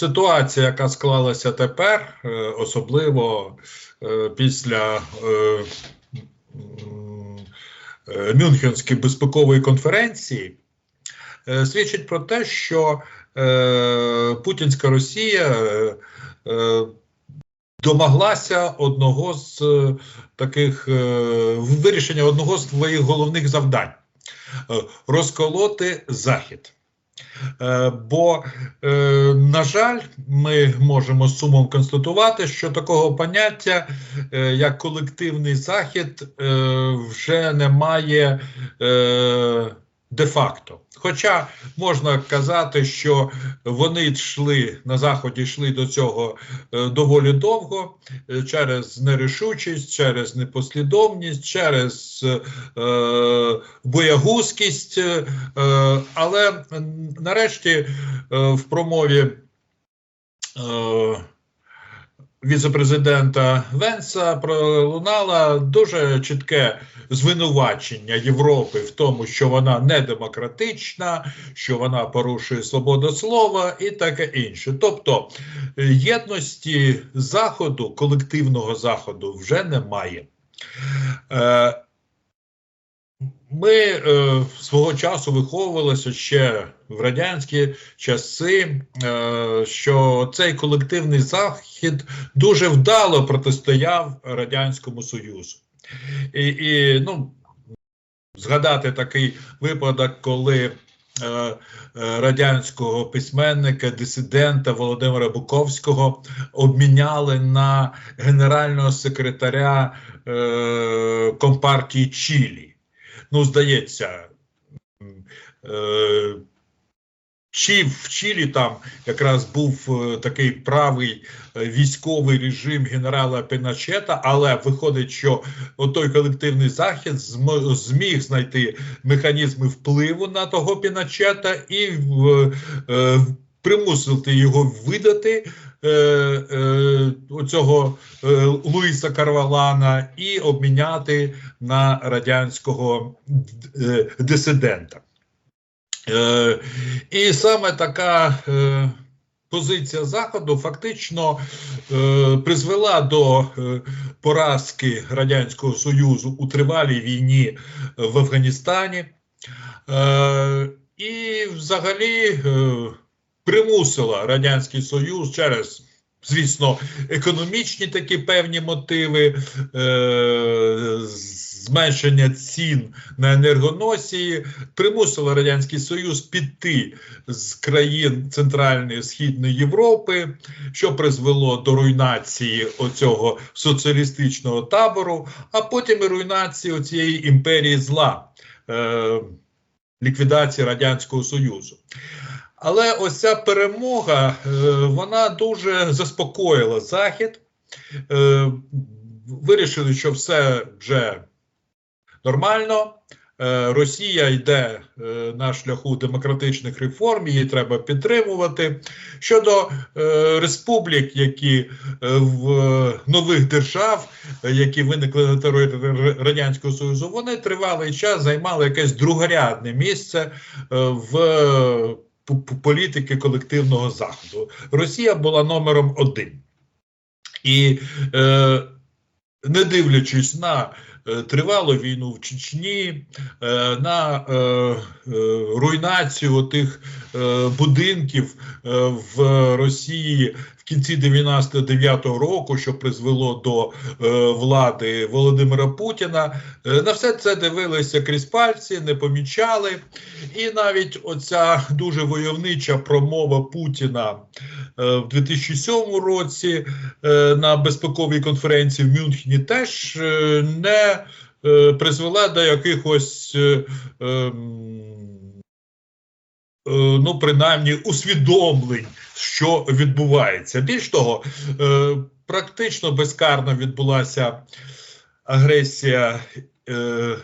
ситуація, яка склалася тепер, е, особливо е, після е, Мюнхенської безпекової конференції, свідчить про те, що Путінська Росія домоглася одного з таких вирішення одного з своїх головних завдань розколоти Захід. Е, Бо, е, на жаль, ми можемо з сумом констатувати, що такого поняття, е, як колективний захід, вже немає де-факто. Хоча можна казати, що вони йшли на заході, йшли до цього е, доволі довго е, через нерішучість, через непослідовність, через е, боягузкість. Е, але нарешті е, в промові е, віцепрезидента Венса пролунало дуже чітке звинувачення Європи в тому, що вона не демократична, що вона порушує свободу слова і таке інше. Тобто єдності заходу, колективного заходу, вже немає. Е, ми е, свого часу виховувалися ще в радянські часи, е, що цей колективний захід дуже вдало протистояв Радянському Союзу. І, і ну, згадати такий випадок, коли е, е, радянського письменника, дисидента Володимира Буковського обміняли на генерального секретаря е, Компартії Чилі. Ну, здається, е, чи в Чилі там якраз був е, такий правий е, військовий режим генерала Піночета, але виходить, що той колективний захід зміг знайти механізми впливу на того Піночета і примусити його видати е, е, оцього е, Луїса Карвалана і обміняти на радянського дисидента. І саме така позиція Заходу фактично призвела до поразки Радянського Союзу у тривалій війні в Афганістані. І взагалі примусила Радянський Союз через, звісно, економічні такі певні мотиви, е, зменшення цін на енергоносії, примусила Радянський Союз піти з країн Центральної Східної Європи, що призвело до руйнації оцього соціалістичного табору, а потім і руйнації цієї імперії зла. Е, ліквідації Радянського Союзу. Але ось ця перемога е, вона дуже заспокоїла Захід. Е, Вирішили, що все вже нормально. Е, Росія йде на шляху демократичних реформ, її треба підтримувати. Щодо республік, які в нових держав, які виникли на території Радянського Союзу, вони тривалий час займали якесь другорядне місце в політики колективного заходу. Росія була номером один. І е, не дивлячись на е, тривалу війну в Чечні, е, на е, е, руйнацію тих будинків е, в Росії в кінці 99-го року, що призвело до е, влади Володимира Путіна, е, на все це дивилися крізь пальці, не помічали. І навіть оця дуже войовнича промова Путіна е, в 2007 році е, на безпековій конференції в Мюнхені теж е, не е, призвела до якихось. е, ем, е, Ну, принаймні, усвідомлень, що відбувається. Більш того, е, практично безкарно відбулася агресія е,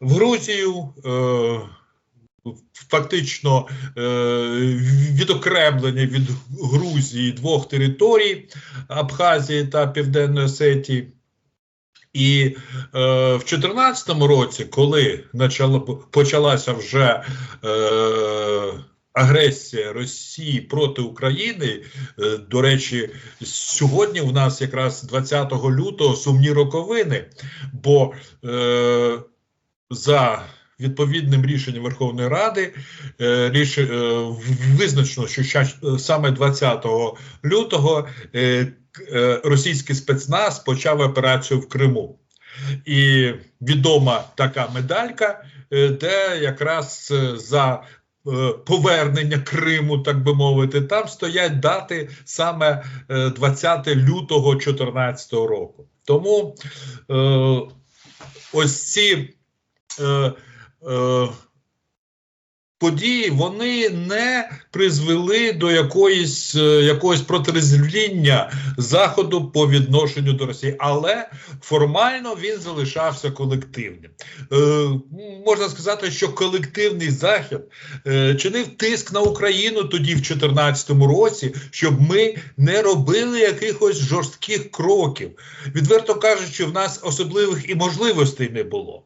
в Грузію. Е, Фактично е, відокремлення від Грузії двох територій Абхазії та Південної Осетії. І е, в 2014 році, коли почала, почалася вже е, агресія Росії проти України. Е, До речі, сьогодні у нас якраз 20 лютого сумні роковини, бо е, за відповідним рішенням Верховної Ради е, ріш, е, визначено, що ща- саме 20 лютого е, е, російський спецназ почав операцію в Криму. І відома така медалька, е, де якраз е, за е, повернення Криму, так би мовити, там стоять дати саме е, 20 лютого 2014 року. Тому е, ось ці е, е, події вони не призвели до якоїсь е, якогось протирезвління заходу по відношенню до Росії, але формально він залишався колективним. Е, можна сказати, що колективний захід е, чинив тиск на Україну тоді, в 2014 році, щоб ми не робили якихось жорстких кроків. Відверто кажучи, в нас особливих і можливостей не було.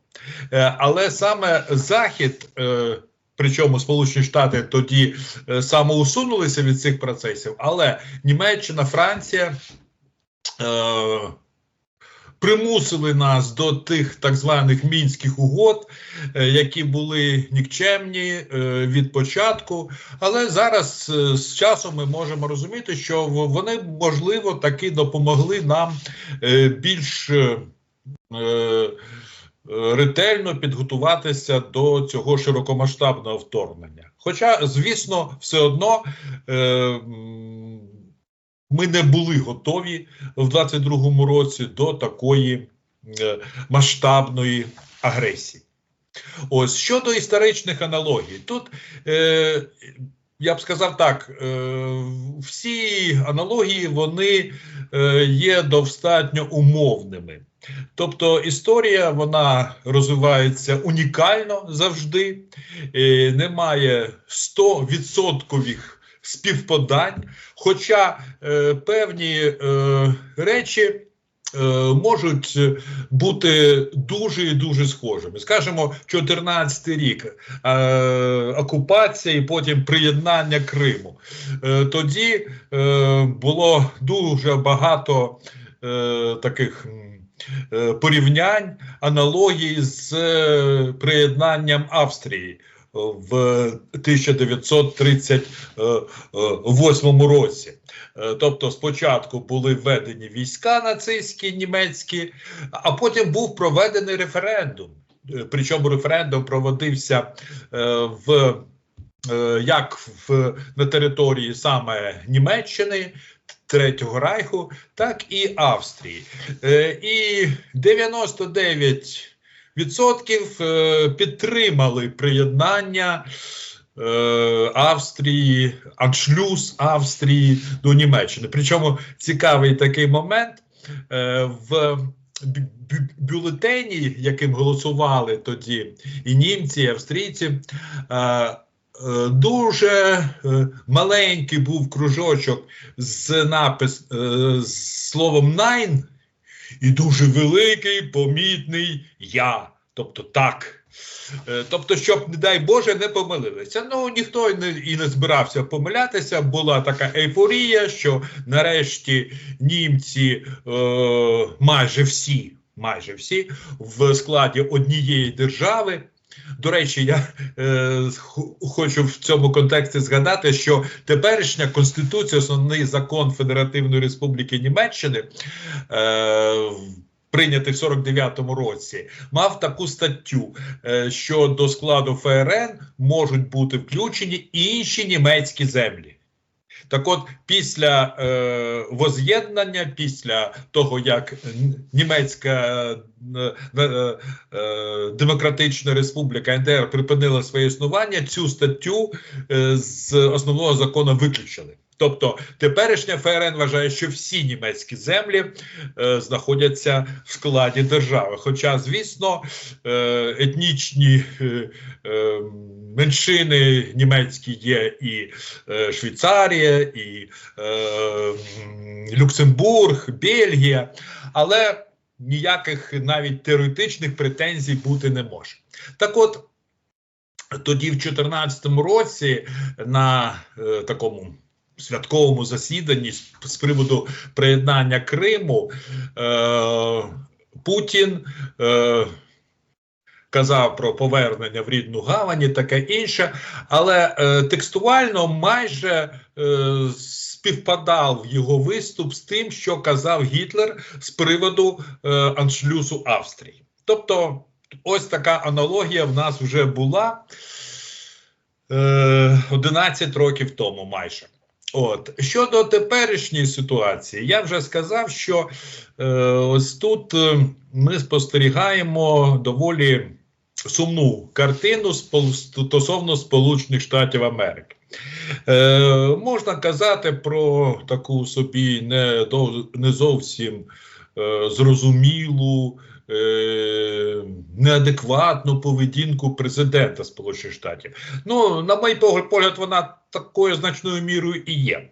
Е, але саме захід. Е, Причому Сполучені Штати тоді е, самоусунулися від цих процесів, але Німеччина, Франція е, примусили нас до тих так званих мінських угод, е, які були нікчемні е, від початку. Але зараз е, з часом ми можемо розуміти, що вони можливо таки допомогли нам е, більш. е, е, ретельно підготуватися до цього широкомасштабного вторгнення. Хоча, звісно, все одно е, ми не були готові в 22-му році до такої е, масштабної агресії. Ось щодо історичних аналогій, тут е, я б сказав так: е, всі аналогії вони е, є достатньо умовними. Тобто історія вона розвивається унікально завжди, е, немає 100% співпадань, хоча е, певні е, речі е, можуть бути дуже і дуже схожими. Скажімо, 14 рік е, окупація і потім приєднання Криму. Е, тоді е, було дуже багато е, таких. Е, Порівнянь аналогії з е, приєднанням Австрії в 1938 році. Е, Тобто, спочатку були введені війська нацистські німецькі, а потім був проведений референдум. Е, Причому референдум проводився е, в е, як в на території саме Німеччини. Третього райху, так і Австрії. Е, і 99% е, підтримали приєднання е, Австрії, аншлюз Австрії до Німеччини. Причому цікавий такий момент в бю- бю- бюлетені, яким голосували тоді і німці, і австрійці. Е, Дуже е, маленький був кружочок з напис е, з словом «nine» і дуже великий, помітний я. Тобто так. Тобто, щоб, не дай Боже, не помилилися. Ну ніхто і не, і не збирався помилятися. Була така ейфорія, що нарешті німці е, майже всі, майже всі в складі однієї держави. До речі, я е, хочу в цьому контексті згадати, що теперішня конституція, основний закон Федеративної Республіки Німеччини, е, прийнятий в 49-му році, мав таку статтю, е, що до складу ФРН можуть бути включені інші німецькі землі. Так от, після е, воз'єднання, після того, як німецька е, е, е, Демократична Республіка НДР припинила своє існування, цю статтю е, з основного закону виключили. Тобто теперішня ФРН вважає, що всі німецькі землі е, знаходяться в складі держави. Хоча, звісно, е, етнічні е, е, меншини німецькі є і е, Швейцарія, і е, Люксембург, Бельгія, але ніяких навіть теоретичних претензій бути не може. Так от. тоді, в 2014 році, на е, такому святковому засіданні з, з приводу приєднання Криму, е, Путін. Е, Казав про повернення в рідну гавань і таке інше, але е, текстуально майже е, співпадав його виступ з тим, що казав Гітлер з приводу е, аншлюсу Австрії. Тобто, ось така аналогія в нас вже була е, 11 років тому майже. От щодо теперішньої ситуації, я вже сказав, що е, ось тут е, ми спостерігаємо доволі сумну картину стосовно Сполучених Штатів Америки. Е, можна казати про таку собі не, не зовсім е, зрозумілу, е, неадекватну поведінку президента Сполучених Штатів. Ну, на мій пог- погляд, вона такою значною мірою і є.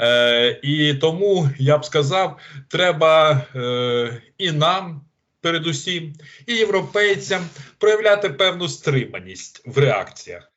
Е, і тому я б сказав, треба е, і нам. Передусім, і європейцям проявляти певну стриманість в реакціях.